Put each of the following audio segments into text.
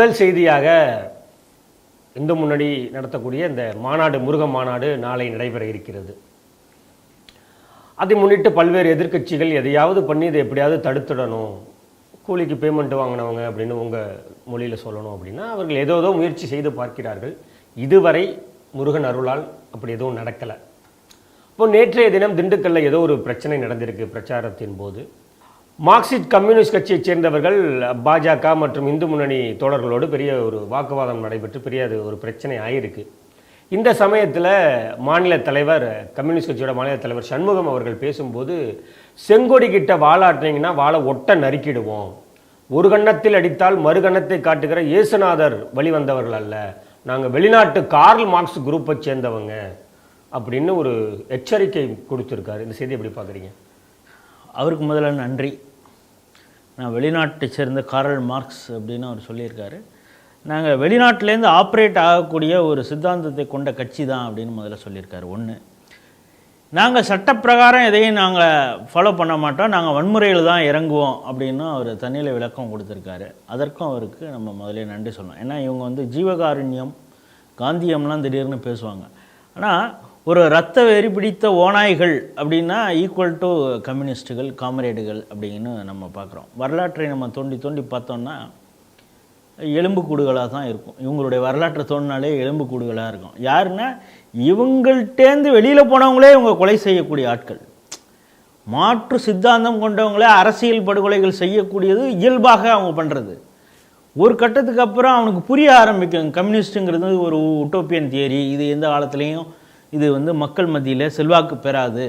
முதல் செய்தியாக இந்து முன்னணி நடத்தக்கூடிய இந்த மாநாடு முருக மாநாடு நாளை நடைபெற இருக்கிறது. அதை முன்னிட்டு பல்வேறு எதிர்க்கட்சிகள் எதையாவது பண்ணி இதை எப்படியாவது தடுத்துடணும் கூலிக்கு பேமெண்ட் வாங்கினவங்க அப்படின்னு உங்கள் மொழியில் சொல்லணும் அப்படின்னா அவர்கள் ஏதோ ஏதோ முயற்சி செய்து பார்க்கிறார்கள். இதுவரை முருகன் அருளால் அப்படி எதுவும் நடக்கலை. இப்போ நேற்றைய தினம் திண்டுக்கல்ல ஏதோ ஒரு பிரச்சனை நடந்திருக்கு பிரச்சாரத்தின் போது. மார்க்சிஸ்ட் கம்யூனிஸ்ட் கட்சியைச் சேர்ந்தவர்கள் பாஜக மற்றும் இந்து முன்னணி தோழர்களோடு பெரிய ஒரு வாக்குவாதம் நடைபெற்று பெரிய அது ஒரு பிரச்சனை ஆயிருக்கு. இந்த சமயத்தில் மாநில தலைவர் கம்யூனிஸ்ட் கட்சியோட மாநில தலைவர் சண்முகம் அவர்கள் பேசும்போது செங்கொடி கிட்ட வாழாட்டினீங்கன்னா வாழை ஒட்ட நறுக்கிடுவோம். ஒரு கன்னத்தில் அடித்தால் மறுகணத்தை காட்டுகிற இயேசுநாதர் வழிவந்தவர்கள் அல்ல. நாங்கள் வெளிநாட்டு கார்ல் மார்க்ஸ் குரூப்பை சேர்ந்தவங்க. அப்படின்னு ஒரு எச்சரிக்கை கொடுத்துருக்காரு. இந்த செய்தி எப்படி பார்க்குறீங்க? அவருக்கு முதல்ல நன்றி. நான் வெளிநாட்டை சேர்ந்த காரல் மார்க்ஸ் அப்படின்னு அவர் சொல்லியிருக்காரு. நாங்கள் வெளிநாட்டிலேருந்து ஆப்ரேட் ஆகக்கூடிய ஒரு சித்தாந்தத்தை கொண்ட கட்சி தான் அப்படின்னு முதல்ல சொல்லியிருக்காரு. ஒன்று நாங்கள் சட்டப்பிரகாரம் எதையும் நாங்கள் ஃபாலோ பண்ண மாட்டோம். நாங்கள் வன்முறையில் தான் இறங்குவோம் அப்படின்னு அவர் தண்ணியில் விளக்கம் கொடுத்துருக்காரு. அதற்கும் அவருக்கு நம்ம முதலே நன்றி சொல்லணும். ஏன்னா இவங்க வந்து ஜீவகாருண்யம் காந்தியம்லாம் திடீர்னு பேசுவாங்க. ஆனால் ஒரு ரத்த வெறி பிடித்த ஓநாய்கள் அப்படின்னா ஈக்குவல் டு கம்யூனிஸ்ட்டுகள் காமரேடுகள் அப்படின்னு நம்ம பார்க்குறோம். வரலாற்றை நம்ம தோண்டி தோண்டி பார்த்தோம்னா எலும்புக்கூடுகளாக தான் இருக்கும். இவங்களுடைய வரலாற்றை தோண்டினாலே எலும்புக்கூடுகளாக இருக்கும். யாருன்னா இவங்கள்டேந்து வெளியில் போனவங்களே இவங்க கொலை செய்யக்கூடிய ஆட்கள். மாற்று சித்தாந்தம் கொண்டவங்களே அரசியல் படுகொலைகள் செய்யக்கூடியது இயல்பாக அவங்க பண்ணுறது ஒரு கட்டத்துக்கு அப்புறம் அவனுக்கு புரிய ஆரம்பிக்கும். கம்யூனிஸ்ட்டுங்கிறது ஒரு உட்டோப்பியன் தியரி. இது எந்த காலத்துலேயும் இது வந்து மக்கள் மத்தியில் செல்வாக்கு பெறாது.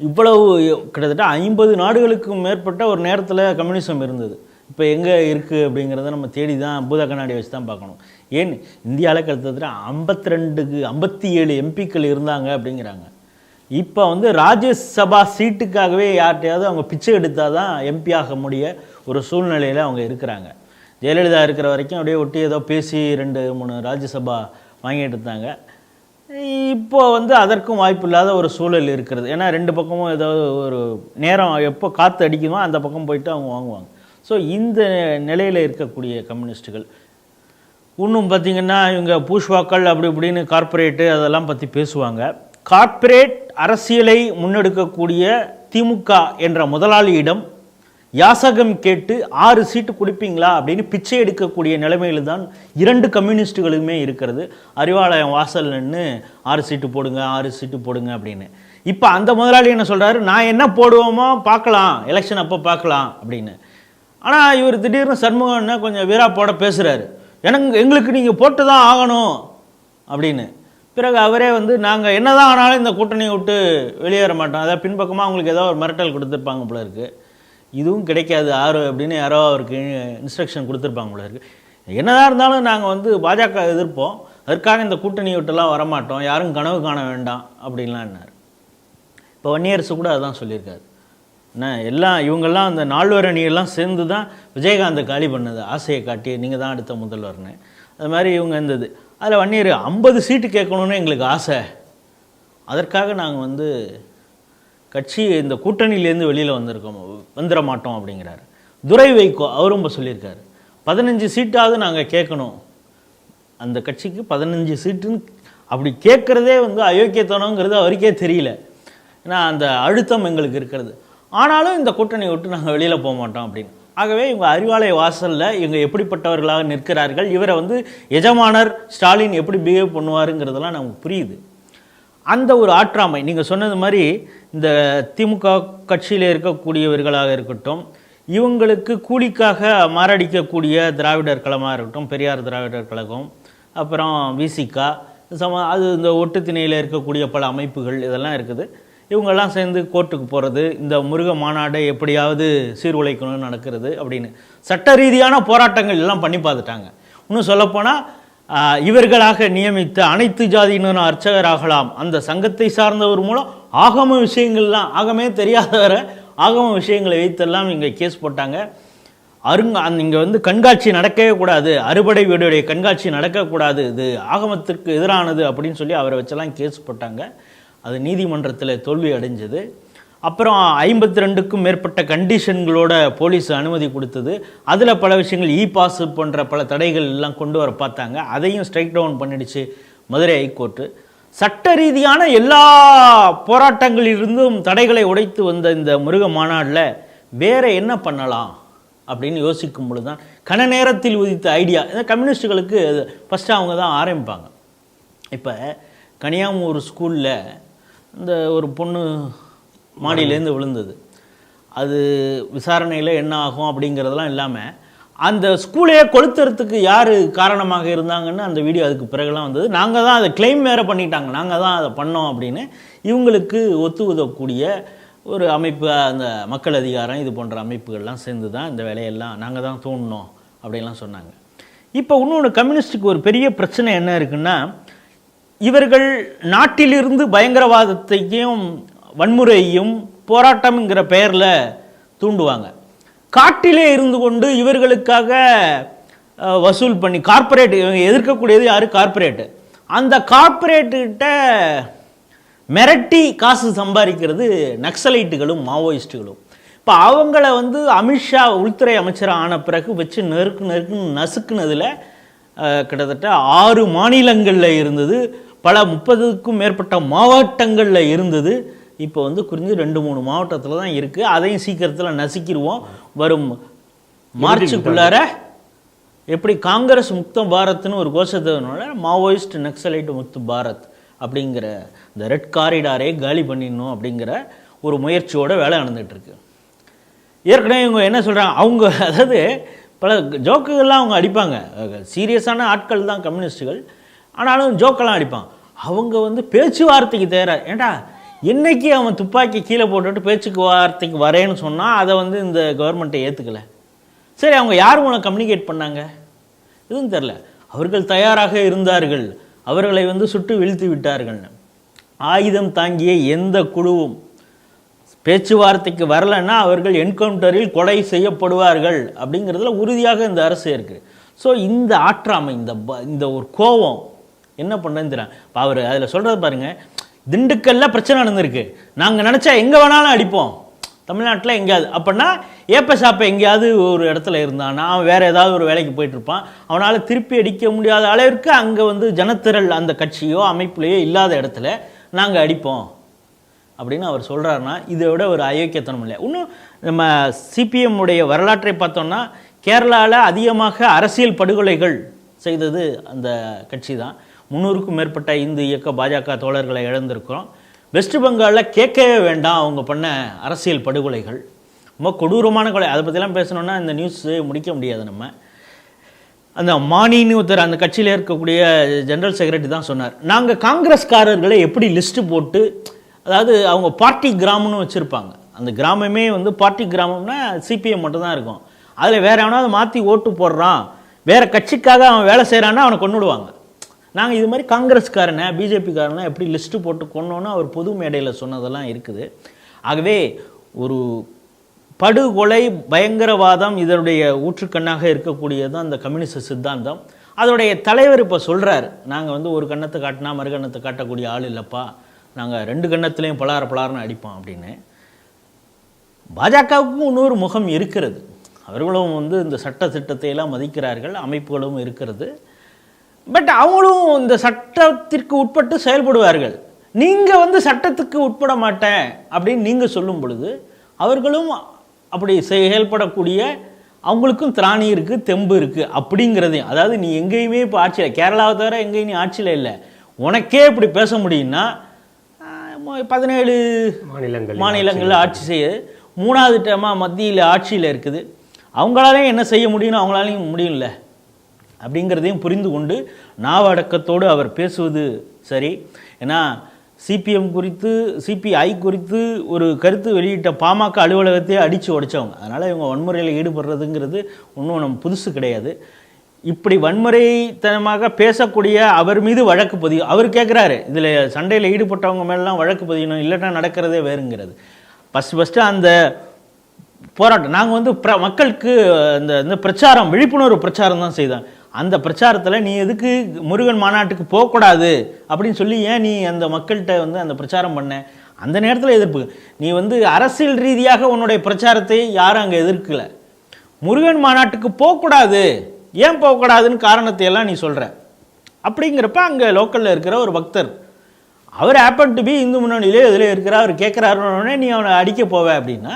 இவ்வளவு கிட்டத்தட்ட ஐம்பது நாடுகளுக்கு மேற்பட்ட ஒரு நேரத்தில் கம்யூனிசம் இருந்தது. இப்போ எங்கே இருக்குது அப்படிங்கிறத நம்ம தேடி தான் பூத கண்ணாடி வச்சு தான் பார்க்கணும். ஏன்? இந்தியாவில் கிட்டத்தட்ட ஐம்பத்தி ரெண்டுக்கு ஐம்பத்தி ஏழு எம்பிக்கள் இருந்தாங்க அப்படிங்கிறாங்க. இப்போ வந்து ராஜ்யசபா சீட்டுக்காகவே யார்கிட்டையாவது அவங்க பிச்சை எடுத்தால் தான் எம்பி ஆக முடிய ஒரு சூழ்நிலையில் அவங்க இருக்கிறாங்க. ஜெயலலிதா இருக்கிற வரைக்கும் அப்படியே ஒட்டி ஏதோ பேசி ரெண்டு மூணு ராஜ்யசபா வாங்கிட்டு இருந்தாங்க. இப்போ வந்து அதற்கும் வாய்ப்பு இல்லாத ஒரு சூழல் இருக்கிறது. ஏன்னா ரெண்டு பக்கமும் ஏதாவது ஒரு நேரம் எப்போ காற்று அடிக்குமோ அந்த பக்கம் போயிட்டு அவங்க வாங்குவாங்க. ஸோ இந்த நிலையில் இருக்கக்கூடிய கம்யூனிஸ்ட்டுகள் இன்னும் பார்த்தீங்கன்னா இவங்க பூஷ்வாக்கள் அப்படி இப்படின்னு கார்ப்பரேட்டு அதெல்லாம் பற்றி பேசுவாங்க. கார்ப்பரேட் அரசியலை முன்னெடுக்கக்கூடிய திமுக என்ற முதலாளியிடம் யாசகம் கேட்டு ஆறு சீட்டு கொடுப்பீங்களா அப்படின்னு பிச்சை எடுக்கக்கூடிய நிலைமையில் தான் இரண்டு கம்யூனிஸ்ட்டுகளுமே இருக்கிறது. அறிவாலயம் வாசல் நின்று ஆறு சீட்டு போடுங்க ஆறு சீட்டு போடுங்க அப்படின்னு. இப்போ அந்த முதலாளி என்ன சொல்கிறாரு நான் என்ன போடுவோமோ பார்க்கலாம் எலெக்ஷன் அப்போ பார்க்கலாம் அப்படின்னு. ஆனால் இவர் திடீர்னு சண்முகம்னா கொஞ்சம் வீரா போட பேசுகிறாரு எனக்கு எங்களுக்கு நீங்கள் போட்டு தான் ஆகணும் அப்படின்னு. பிறகு அவரே வந்து நாங்கள் என்னதான் ஆனாலும் இந்த கூட்டணியை விட்டு வெளியேற மாட்டோம். அதாவது பின்பக்கமாக அவங்களுக்கு ஏதோ ஒரு மிரட்டல் கொடுத்துருப்பாங்க போல இருக்குது இதுவும் கிடைக்காது ஆறு அப்படின்னு யாரோ அவருக்கு இன்ஸ்ட்ரக்ஷன் கொடுத்துருப்பாங்க போல என்னதான் இருந்தாலும் நாங்கள் வந்து பாஜக எதிர்ப்போம். அதற்காக இந்த கூட்டணி விட்டுலாம் வரமாட்டோம். யாரும் கனவு காண வேண்டாம் அப்படின்லாம் என்னார். இப்போ வன்னியரசு கூட அதான் சொல்லியிருக்காரு. என்ன எல்லாம் இவங்கெல்லாம் அந்த நால்வர் அணியெல்லாம் சேர்ந்து தான் விஜயகாந்தை காலி பண்ணது. ஆசையை காட்டி நீங்கள் தான் அடுத்த முதல்வர்னு. அது மாதிரி இவங்க இருந்தது. அதில் வன்னியர் ஐம்பது சீட்டு கேட்கணுன்னு எங்களுக்கு ஆசை. அதற்காக நாங்கள் வந்து கட்சி இந்த கூட்டணியிலேருந்து வெளியில் வந்திருக்கோம் வந்துட மாட்டோம் அப்படிங்கிறாரு. துரை வைகோ அவரும் இப்போ சொல்லியிருக்காரு. பதினஞ்சு சீட்டாவது நாங்கள் கேட்கணும். அந்த கட்சிக்கு பதினஞ்சு சீட்டுன்னு அப்படி கேட்குறதே வந்து அயோக்கியத்தனங்கிறது அவருக்கே தெரியல. ஏன்னா அந்த அழுத்தம் எங்களுக்கு இருக்கிறது. ஆனாலும் இந்த கூட்டணி விட்டு நாங்கள் வெளியில் போக மாட்டோம் அப்படின்னு. ஆகவே இவங்க அறிவாலய வாசலில் இவங்க எப்படிப்பட்டவர்களாக நிற்கிறார்கள் இவரை வந்து எஜமானர் ஸ்டாலின் எப்படி பிஹேவ் பண்ணுவாருங்கிறதெல்லாம் நமக்கு புரியுது. அந்த ஒரு ஆற்றாமை. நீங்கள் சொன்னது மாதிரி இந்த திமுக கட்சியில் இருக்கக்கூடியவர்களாக இருக்கட்டும் இவங்களுக்கு கூலிக்காக மாரடிக்கக்கூடிய திராவிடர் கழகமாக இருக்கட்டும் பெரியார் திராவிடர் கழகம் அப்புறம் விசிகா சம அது இந்த ஒட்டுத்திணையில் இருக்கக்கூடிய பல அமைப்புகள் இதெல்லாம் இருக்குது. இவங்கெல்லாம் சேர்ந்து கோர்ட்டுக்கு போகிறது இந்த முருக மாநாடை எப்படியாவது சீர்குலைக்கணும்னு நடக்கிறது அப்படின்னு. சட்ட ரீதியான போராட்டங்கள் எல்லாம் பண்ணி பார்த்துட்டாங்க. இன்னும் சொல்லப்போனால் இவர்களாக நியமித்த அனைத்து ஜாதியினரும் அர்ச்சகராகலாம். அந்த சங்கத்தை சார்ந்தவர் மூலம் ஆகம விஷயங்கள்லாம் ஆகமே தெரியாதவரை ஆகம விஷயங்களை வைத்தெல்லாம் இங்கே கேஸ் போட்டாங்க. அருங்க அந் இங்கே வந்து கண்காட்சி நடக்கவே கூடாது. அறுபடை வீடுடைய கண்காட்சி நடக்கக்கூடாது இது ஆகமத்திற்கு எதிரானது அப்படின்னு சொல்லி அவரை வச்செல்லாம் கேஸ் போட்டாங்க. அது நீதிமன்றத்தில் தோல்வி அடைஞ்சது. அப்புறம் ஐம்பத்தி ரெண்டுக்கும் மேற்பட்ட கண்டிஷன்களோட போலீஸ் அனுமதி கொடுத்தது. அதில் பல விஷயங்கள் இ பாஸ் போன்ற பல தடைகள் எல்லாம் கொண்டு வர பார்த்தாங்க. அதையும் ஸ்ட்ரைக் டவுன் பண்ணிடுச்சு மதுரை ஹைகோர்ட்டு சட்ட ரீதியான எல்லா போராட்டங்களிலிருந்தும் தடைகளை உடைத்து வந்த இந்த முருக மாநாட்டில் வேற என்ன பண்ணலாம் அப்படின்னு யோசிக்கும் பொழுது தான் கன நேரத்தில் உதித்த ஐடியா கம்யூனிஸ்டுகளுக்கு ஃபஸ்ட்டு அவங்க தான் ஆரம்பிப்பாங்க. இப்போ கனியாமூர் ஸ்கூலில் இந்த ஒரு பொண்ணு மாடியிலேருந்து விழுந்தது. அது விசாரணையில் என்ன ஆகும் அப்படிங்கிறதெல்லாம் இல்லாமல் அந்த ஸ்கூலையே கொளுத்துறதுக்கு யார் காரணமாக இருந்தாங்கன்னு அந்த வீடியோ அதுக்கு பிறகுலாம் வந்தது. நாங்கள் தான் அதை கிளைம் வேறு பண்ணிட்டாங்க. நாங்கள் தான் அதை பண்ணோம் அப்படின்னு இவங்களுக்கு ஒத்து உதவக்கூடிய ஒரு அமைப்பு அந்த மக்கள் அதிகாரம் இது போன்ற அமைப்புகள்லாம் சேர்ந்து தான் இந்த வேலையெல்லாம் நாங்கள் தான் தூண்டினோம் அப்படின்லாம் சொன்னாங்க. இப்போ இன்னொன்று கம்யூனிஸ்டுக்கு ஒரு பெரிய பிரச்சனை என்ன இருக்குன்னா இவர்கள் நாட்டிலிருந்து பயங்கரவாதத்தையும் வன்முறையையும் போராட்டம்ங்கிற பெயரில் தூண்டுவாங்க. காட்டிலே இருந்து கொண்டு இவர்களுக்காக வசூல் பண்ணி கார்ப்பரேட் இவங்க எதிர்க்கக்கூடியது யார்? கார்ப்பரேட்டு அந்த கார்ப்பரேட்டுக்கிட்ட மிரட்டி காசு சம்பாதிக்கிறது நக்சலைட்டுகளும் மாவோயிஸ்ட்டுகளும் இப்போ அவங்கள வந்து அமித்ஷா உள்துறை அமைச்சர் ஆன பிறகு வச்சு நெருக்கு நெருக்குன்னு நசுக்குனதில் கிட்டத்தட்ட ஆறு மாநிலங்களில் இருந்தது. பல முப்பதுக்கும் மேற்பட்ட மாவட்டங்களில் இருந்தது. இப்போ வந்து குறிஞ்சு ரெண்டு மூணு மாவட்டத்தில் தான் இருக்குது அதையும் சீக்கிரத்தில் நசுக்கிடுவோம். வரும் மார்ச்சுக்குள்ளார எப்படி காங்கிரஸ் முக்த பாரத்னு ஒரு கோஷத்தினால மாவோயிஸ்ட் நக்சலைட் முக்த பாரத் அப்படிங்கிற இந்த ரெட் காரிடாரே காலி பண்ணிடணும் அப்படிங்கிற ஒரு முயற்சியோட வேலை நடந்துகிட்ருக்கு. ஏற்கனவே இவங்க என்ன சொல்கிறாங்க அவங்க அதாவது பல ஜோக்குகள்லாம் அவங்க அடிப்பாங்க. சீரியஸான ஆட்கள் தான் கம்யூனிஸ்ட்டுகள் ஆனாலும் ஜோக்கெல்லாம் அடிப்பாங்க. அவங்க வந்து பேச்சுவார்த்தைக்கு தயாராக ஏன்டா என்னைக்கு அவன் துப்பாக்கி கீழே போட்டுட்டு பேச்சுக்கு வார்த்தைக்கு வரேன்னு சொன்னால் அதை வந்து இந்த கவர்மெண்ட்டை ஏற்றுக்கல சரி அவங்க யார் மூலம் கம்யூனிகேட் பண்ணாங்க? எதுவும் தெரில அவர்கள் தயாராக இருந்தார்கள். அவர்களை வந்து சுட்டு வீழ்த்தி விட்டார்கள். ஆயுதம் தாங்கிய எந்த குழுவும் பேச்சுவார்த்தைக்கு வரலைன்னா அவர்கள் என்கவுண்டரில் கொலை செய்யப்படுவார்கள் அப்படிங்கிறதுல உறுதியாக இந்த அரசு இருக்குது ஸோ இந்த ஆற்றாமை இந்த ப- இந்த ஒரு கோபம் என்ன பண்ணுறேன்னு அவர் அதில் சொல்கிறது பாருங்கள் திண்டுக்கல்ல பிரச்சனை நடந்திருக்கு. நாங்கள் நினச்சா எங்கே வேணாலும் அடிப்போம். தமிழ்நாட்டில் எங்கேயாவது. அப்படின்னா ஏப்ப சாப்பை எங்கேயாவது ஒரு இடத்துல இருந்தான் அவன் வேறு ஏதாவது ஒரு வேலைக்கு போயிட்டு இருப்பான். அவனால் திருப்பி அடிக்க முடியாத அளவிற்கு அங்கே வந்து ஜனத்திரள் அந்த கட்சியோ அமைப்புலையோ இல்லாத இடத்துல நாங்கள் அடிப்போம். அப்படின்னு அவர் சொல்கிறாருன்னா இதை விட ஒரு அயோக்கியத்தனம் இல்லை. இன்னும் நம்ம சிபிஎம் உடைய வரலாற்றை பார்த்தோம்னா கேரளாவில் அதிகமாக அரசியல் படுகொலைகள் செய்தது அந்த கட்சி தான் முந்நூறுக்கும் மேற்பட்ட இந்து இயக்க பாஜக தோழர்களை இழந்திருக்கிறோம். வெஸ்ட் பெங்காலில் கேட்கவே வேண்டாம் அவங்க பண்ண அரசியல் படுகொலைகள். ரொம்ப கொடூரமான கொலை. அதை பற்றிலாம் பேசணுன்னா இந்த நியூஸ் முடிக்க முடியாது நம்ம. அந்த மானின்னு ஒருத்தர் அந்த கட்சியில் இருக்கக்கூடிய ஜெனரல் செக்ரட்டரி தான் சொன்னார். நாங்கள் காங்கிரஸ்காரர்களை எப்படி லிஸ்ட்டு போட்டு அதாவது அவங்க பார்ட்டி கிராமம்னு வச்சுருப்பாங்க. அந்த கிராமமே வந்து பார்ட்டி கிராமம்னா சிபிஎம் மட்டும்தான் இருக்கும். அதில் வேற எவனாவது மாற்றி ஓட்டு போடுறான். வேறு கட்சிக்காக அவன் வேலை செய்கிறான்னா அவனை கொண்டுடுவாங்க நாங்கள் இது மாதிரி காங்கிரஸ்காரனை பிஜேபிக்காரனை எப்படி லிஸ்ட்டு போட்டு கொண்டோன்னு அவர் பொது மேடையில் சொன்னதெல்லாம் இருக்குது. ஆகவே ஒரு படுகொலை பயங்கரவாதம் இதனுடைய ஊற்றுக்கண்ணாக இருக்கக்கூடியது அந்த கம்யூனிஸ்ட் சித்தாந்தம். அதோடைய தலைவர் இப்போ சொல்கிறார் நாங்கள் வந்து ஒரு கண்ணத்தை காட்டினா மறுகண்ணத்தை காட்டக்கூடிய ஆள் இல்லைப்பா. நாங்கள் ரெண்டு கண்ணத்துலேயும் பலார பலாரன்னு அடிப்போம் அப்படின்னு. பாஜகவுக்கும் இன்னொரு முகம் இருக்கிறது. அவர்களும் வந்து இந்த சட்ட திட்டத்தை எல்லாம் மதிக்கிறார்கள் அமைப்புகளும் இருக்கிறது. பட் அவங்களும் இந்த சட்டத்திற்கு உட்பட்டு செயல்படுவார்கள். நீங்கள் வந்து சட்டத்துக்கு உட்பட மாட்டேன் அப்படின்னு நீங்கள் சொல்லும் பொழுது அவர்களும் அப்படி செயல்படக்கூடிய அவங்களுக்கும் திராணி இருக்குது தெம்பு இருக்குது அப்படிங்கிறதையும் அதாவது நீ எங்கேயுமே இப்போ ஆட்சியில் கேரளாவை தவிர எங்கேயும் நீ ஆட்சியில் இல்லை. உனக்கே இப்படி பேச முடியும்னா பதினேழு மாநிலங்கள் மாநிலங்களில் ஆட்சி செய்ய மூணாவது டேமாக மத்தியில் ஆட்சியில் இருக்குது. அவங்களாலையும் என்ன செய்ய முடியும்னு அவங்களாலையும் முடியல அப்படிங்கிறதையும் புரிந்து கொண்டு நாவடக்கத்தோடு அவர் பேசுவது சரி. ஏன்னா சிபிஎம் குறித்து சிபிஐ குறித்து ஒரு கருத்து வெளியிட்ட பாமக அலுவலகத்தையே அடித்து உடைச்சவங்க. அதனால் இவங்க வன்முறையில் ஈடுபடுறதுங்கிறது ஒன்றும் நம்ம புதுசு கிடையாது. இப்படி வன்முறைத்தனமாக பேசக்கூடிய அவர் மீது வழக்கு பதிவு அவர் கேட்குறாரு இதில் சண்டையில் ஈடுபட்டவங்க மேலாம் வழக்கு பதியணும். இல்லைன்னா நடக்கிறதே வேறுங்கிறது. ஃபஸ்ட்டு ஃபஸ்ட்டு அந்த போராட்டம் நாங்கள் வந்து பிர மக்களுக்கு இந்த இந்த பிரச்சாரம் விழிப்புணர்வு பிரச்சாரம் தான் செய்தோம். அந்த பிரச்சாரத்தில் நீ எதுக்கு முருகன் மாநாட்டுக்கு போகக்கூடாது அப்படின்னு சொல்லி ஏன் நீ அந்த மக்கள்கிட்ட வந்து அந்த பிரச்சாரம் பண்ண? அந்த நேரத்தில் எதிர்ப்பு. நீ வந்து அரசியல் ரீதியாக உன்னுடைய பிரச்சாரத்தை யாரும் அங்கே எதிர்க்கலை. முருகன் மாநாட்டுக்கு போகக்கூடாது. ஏன் போகக்கூடாதுன்னு காரணத்தை எல்லாம் நீ சொல்கிற அப்படிங்கிறப்ப அங்கே லோக்கலில் இருக்கிற ஒரு பக்தர் அவர் ஆப்பன் டு பி இந்து முன்னணியிலே இதில் இருக்கிறார் அவர் கேட்குறாருன்னொடனே நீ அவனை அடிக்க போவ அப்படின்னா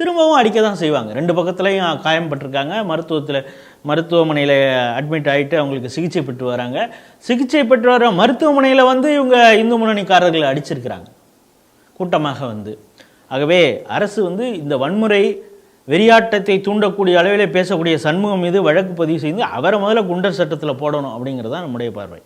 திரும்பவும் அடிக்க தான் செய்வாங்க. ரெண்டு பக்கத்துலையும் காயம்பட்டிருக்காங்க மருத்துவத்தில் மருத்துவமனையில் அட்மிட் ஆகிட்டு அவங்களுக்கு சிகிச்சை பெற்று வராங்க. சிகிச்சை பெற்று வர மருத்துவமனையில் வந்து இவங்க இந்து முன்னணிக்காரர்களை அடிச்சிருக்கிறாங்க. கூட்டமாக வந்து. ஆகவே அரசு வந்து இந்த வன்முறை வெறியாட்டத்தை தூண்டக்கூடிய அளவிலே பேசக்கூடிய சண்முகம் மீது வழக்கு பதிவு செய்து அவரை முதல்ல குண்டர் சட்டத்தில் போடணும் அப்படிங்கிறது தான் நம்முடைய பார்வை.